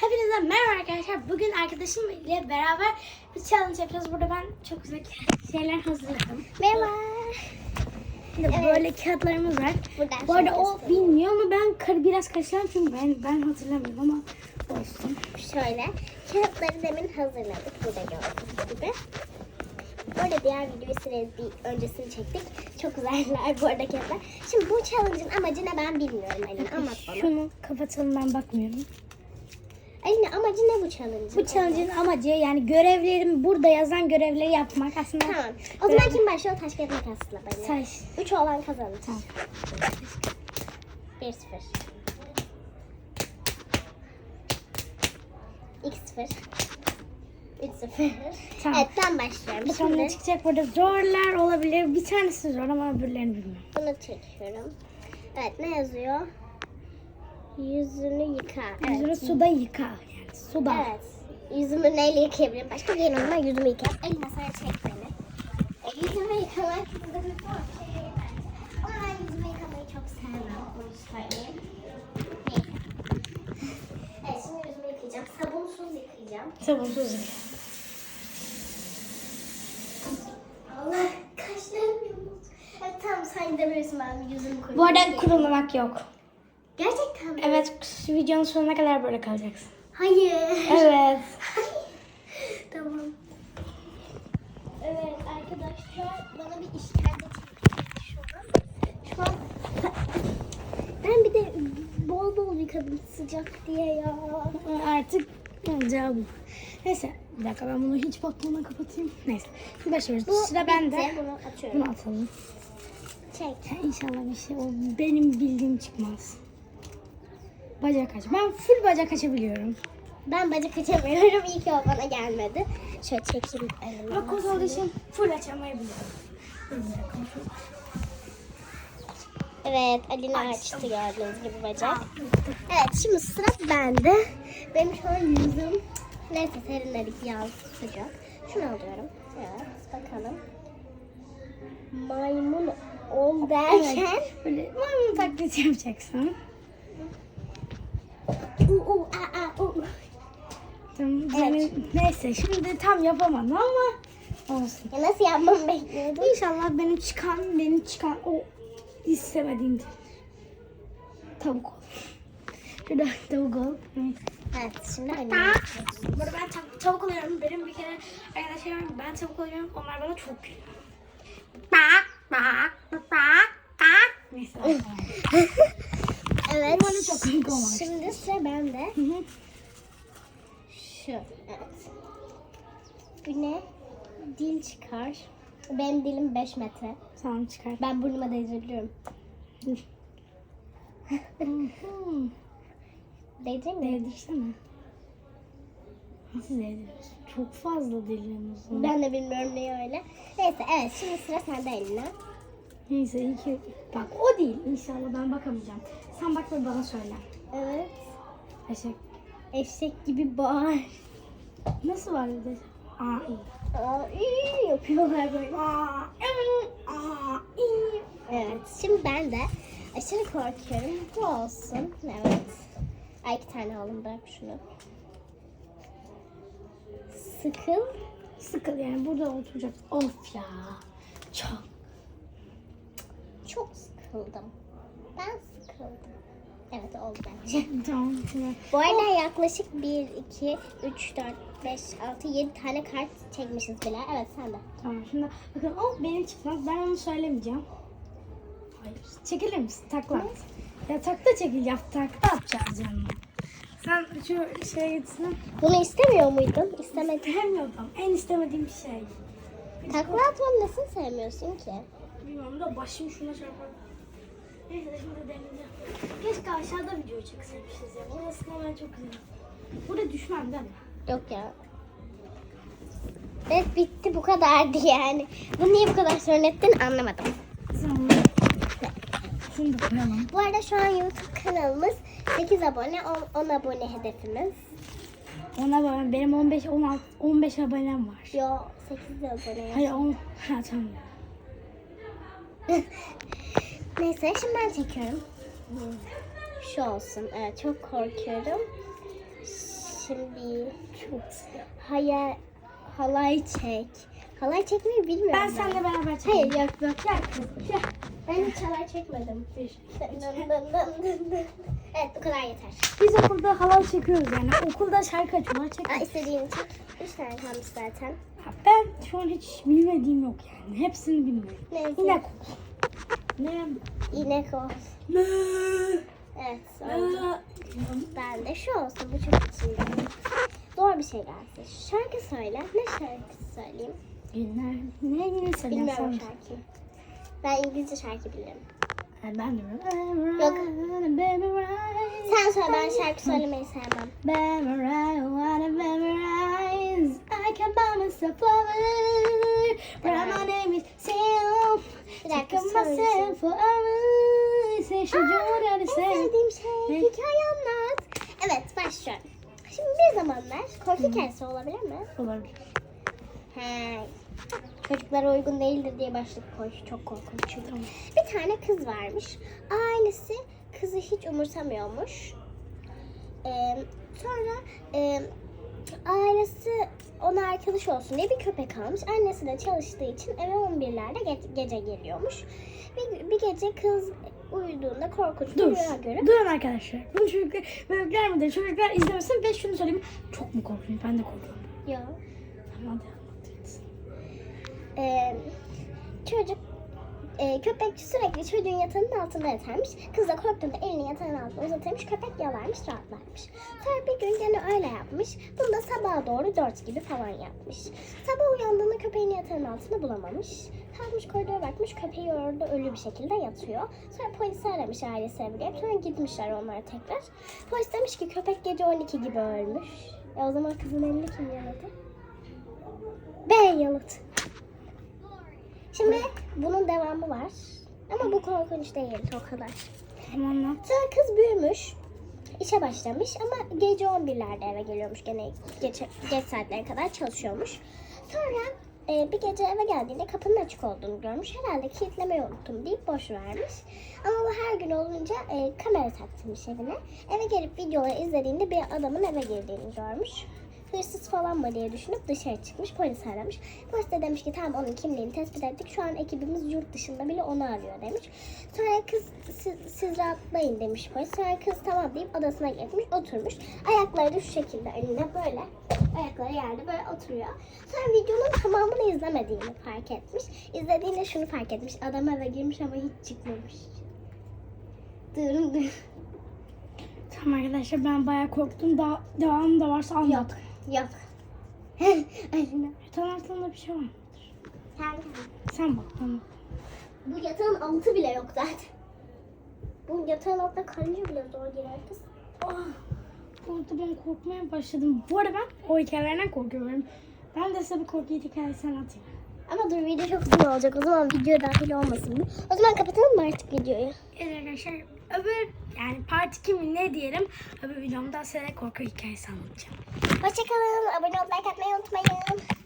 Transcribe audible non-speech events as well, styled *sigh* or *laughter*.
Hepinize merhaba arkadaşlar. Bugün arkadaşım ile beraber bir challenge yapacağız. Burada ben çok güzel şeyler hazırladım. Merhaba. Şimdi Evet. böyle kağıtlarımız var. Buradan Bu arada o bilmiyor ama ben kar biraz karıştırdım çünkü ben ben hatırlamıyorum ama olsun. Şöyle kağıtları demin hazırladık burada gördüğünüz gibi. Orada diğer videoyu bir öncesini çektik. Çok güzeller bu arada kağıtlar. Şimdi bu challenge'ın amacı ne ben bilmiyorum. Anlat bana. Şunu kapatalım ben bakmıyorum. Alina amacı ne bu challenge'ın? Bu challenge'ın amacı yani görevlerim burada yazan görevleri yapmak aslında. Tamam. O zaman kim başlıyor? Taş kağıt makasla bana. Taş. Üç olan kazanır. Tamam. 1 0 2 0 3 0 Tamam. Evet ben başlıyorum. Bakalım ne Şimdi çıkacak burada zorlar olabilir. Bir tanesi zor ama öbürlerini bilmiyorum. bunu çekiyorum. Evet ne yazıyor? Yüzünü yıka. Evet. Yüzünü suda yıka yani suda. Evet. Yüzümü neyle yıkayabilirim? Başka bir var. Yüzümü yıka. Eline sana çek beni. E, yüzümü yıkamak bir zor şey değil bence. Ama ben yüzümü yıkamayı çok sevmem. Onu söyleyeyim. Neyse. Evet şimdi yüzümü yıkayacağım. Sabunsuz yıkayacağım. Sabunsuz yıka. Allah kaşlarım yumuldu. Evet tamam sen gidebilirsin ben bir yüzümü koyayım. Bu arada kurulamak yok. Evet videonun sonuna kadar böyle kalacaksın. Hayır. Evet. *laughs* tamam. Evet arkadaşlar bana bir işkence çekti şu an. Şu *laughs* an ben bir de bol bol yıkadım sıcak diye ya. Artık olacağı bu. Neyse bir dakika ben bunu hiç bakmadan kapatayım. Neyse şimdi başlıyoruz. Bu Sıra bende. Bunu atıyorum. Bunu atalım. Çek. İnşallah bir şey o benim bildiğim çıkmaz. Bacak aç. Ben full bacak açabiliyorum. Ben bacak açamıyorum. *laughs* İyi ki o bana gelmedi. Şöyle çekeyim elime. Ama koz olduğu için full açamayabiliyorum. Evet Alina açtı gördüğünüz gibi bacak. Evet şimdi sıra bende. Benim şu an yüzüm neyse serinledik yaz sıcak. Şunu alıyorum. Evet bakalım. Maymun ol derken. Böyle maymun taklidi yapacaksın. U, u, a, a, u. Tamam, Evet. neyse şimdi tam yapamadım ama olsun. Ya nasıl yapmamı bekliyordum? İnşallah benim çıkan, benim çıkan o istemediğim tavuk ol. Şurada tavuk ol. Evet. Şimdi Alina. Bu arada ben tav- tavuk oluyorum. Benim bir kere arkadaşlarım ben tavuk oluyorum. Onlar bana çok gülüyor. Bak bak bak bak. Neyse. *laughs* Evet. Bana çok komik olmuş. Şimdi sıra bende. Hı hı. Şu. Evet. Bu ne? Dil çıkar. Benim dilim 5 metre. tamam çıkar. Ben burnuma değdirebiliyorum. *laughs* Değecek mi? Değdirsene. Nasıl değdiriyorsun? Çok fazla dilimiz var. Ben de bilmiyorum neyi öyle. Neyse evet şimdi sıra sende eline. Neyse iyi ki... Bak o değil. İnşallah ben bakamayacağım. Sen bak ve bana söyle. Evet. Teşekkür. Eşek gibi bağır. Nasıl var bir de? Aa iyi. Aa, iyi yapıyorlar böyle. Aa, iyi. Evet şimdi ben de aşırı korkuyorum. Bu olsun. Evet. Ay iki tane aldım bırak şunu. Sıkıl. Sıkıl yani burada oturacak. Of ya. Çok. Çok sıkıldım. Ben sıkıldım. Evet oldu bence. *laughs* Tamam. Bu arada yaklaşık 1, 2, 3, 4, 5, 6, 7 tane kart çekmişiz bile. Evet sen de. Tamam şimdi bakın o benim çıkmaz. Ben onu söylemeyeceğim. Hayır. Çekilir misin? Takla at. Ya takla çekil ya. Takla atacağız canım. Sen şu şeye gitsin. Bunu istemiyor muydun? İstemedim. Sevmiyordum. En istemediğim şey. Takla atmam nasıl sevmiyorsun ki? Bilmiyorum da başım şuna çarpar. Neyse şimdi deneyeceğim. Keşke aşağıda video çekseymişiz ya. Orası ben çok güzel. Burada düşmem değil mi? Yok ya. Evet bitti bu kadardı yani. Bunu niye bu kadar sorun ettin anlamadım. Şunu da koyalım. Bu arada şu an YouTube kanalımız 8 abone, 10, 10 abone hedefimiz. Ona bak benim 15 16 15 abonem var. Yo 8 abone. Hayır 10. Ha tamam. Neyse şimdi ben çekiyorum. Şu olsun. Evet çok korkuyorum. Şimdi hayal halay çek. Halay çekmeyi bilmiyorum. Ben seninle beraber çekeyim. Hayır yok yok. Gel kızım gel. Ben hiç halay çekmedim. evet bu kadar yeter. Biz okulda halay çekiyoruz yani. Okulda şarkı açıyorlar Aa, çekiyoruz. istediğini çek. Üç tane kalmış zaten. Ben şu an hiç bilmediğim yok yani. Hepsini bilmiyorum. Neyse. İnek. Ne? İnek o. Ne? Evet. oldu. Ben de şu olsun. Bu çok içinde. Zor bir şey gelsin. Şarkı söyle. Ne şarkısı söyleyeyim? Günler. Ne yine Bilmiyorum söylüyorsun? şarkıyı. Ben İngilizce şarkı bilirim. Ben de bilmiyorum. Yok. Sen söyle ben şarkı söylemeyi sevmem. Rise, wanna rise. I can buy myself flower. But my name is Sam. Bir dakika söyleyeceğim. forever. Say she do what I En sevdiğim şey hikaye anlat. Evet başlıyorum. Şimdi bir zamanlar korku hikayesi olabilir mi? Olabilir. He. Çocuklara uygun değildir diye başlık koy. Çok korkunç çünkü. Bir tane kız varmış. Ailesi kızı hiç umursamıyormuş. Ee, sonra e, ailesi ona arkadaş olsun diye bir köpek almış. Annesi de çalıştığı için eve 11'lerde ge- gece geliyormuş. Bir, bir gece kız uyuduğunda korkunç bir Dur. rüya görüp Durun arkadaşlar. Bu çocuklar, bebekler mi de çocuklar izlemesin ve şunu söyleyeyim. Çok mu korkuyorum? Ben de korkuyorum. ya Tamam hadi. Ee, çocuk e, köpek sürekli çocuğun yatağının altında yatarmış. Kız da korktuğunda elini yatağın altına uzatırmış. Köpek yalarmış, rahatlarmış. Sonra bir gün gene öyle yapmış. Bunu da sabaha doğru dört gibi falan yapmış. Sabah uyandığında köpeğin yatağın altını bulamamış. Kalkmış koridora bakmış. Köpeği orada ölü bir şekilde yatıyor. Sonra polisi aramış ailesi evleyip. Sonra gitmişler onlara tekrar. Polis demiş ki köpek gece 12 gibi ölmüş. E o zaman kızın elini kim yaladı? Ben yaladı. Şimdi bunun devamı var. Ama bu korkunç değil o kadar. Tamam. Sonra kız büyümüş. işe başlamış ama gece 11'lerde eve geliyormuş gene geç, geç saatlere kadar çalışıyormuş. Sonra e, bir gece eve geldiğinde kapının açık olduğunu görmüş. Herhalde kilitlemeyi unuttum deyip boş vermiş. Ama bu her gün olunca e, kamera taktırmış evine. Eve gelip videoları izlediğinde bir adamın eve girdiğini görmüş. Hırsız falan mı diye düşünüp dışarı çıkmış. Polis aramış. Polis de demiş ki tamam onun kimliğini tespit ettik. Şu an ekibimiz yurt dışında bile onu arıyor demiş. Sonra kız siz, siz rahatlayın demiş polis. Sonra kız tamam deyip odasına gitmiş oturmuş. Ayakları da şu şekilde önüne böyle. Ayakları yerde böyle oturuyor. Sonra videonun tamamını izlemediğini fark etmiş. İzlediğinde şunu fark etmiş. Adam eve girmiş ama hiç çıkmamış. Dırın dırın. Tamam arkadaşlar ben bayağı korktum. Daha devamı da varsa anlat. Yok. Yok. *laughs* Alina. Yatağın altında bir şey var mı? Sen Sen bak anlat. Bu yatağın altı bile yok zaten. Bu yatağın altına karınca bile zor girer kız. Ah, Orada ben korkmaya başladım. Bu arada ben o hikayelerden korkuyorum. Ben de size bir korku hikayesi anlatayım. Ama dur video çok uzun olacak. O zaman video dahil olmasın. O zaman kapatalım mı artık videoyu? Evet arkadaşlar öbür yani part 2 mi ne diyelim öbür videomda size korku hikayesi anlatacağım. Hoşçakalın. Abone olup like atmayı unutmayın.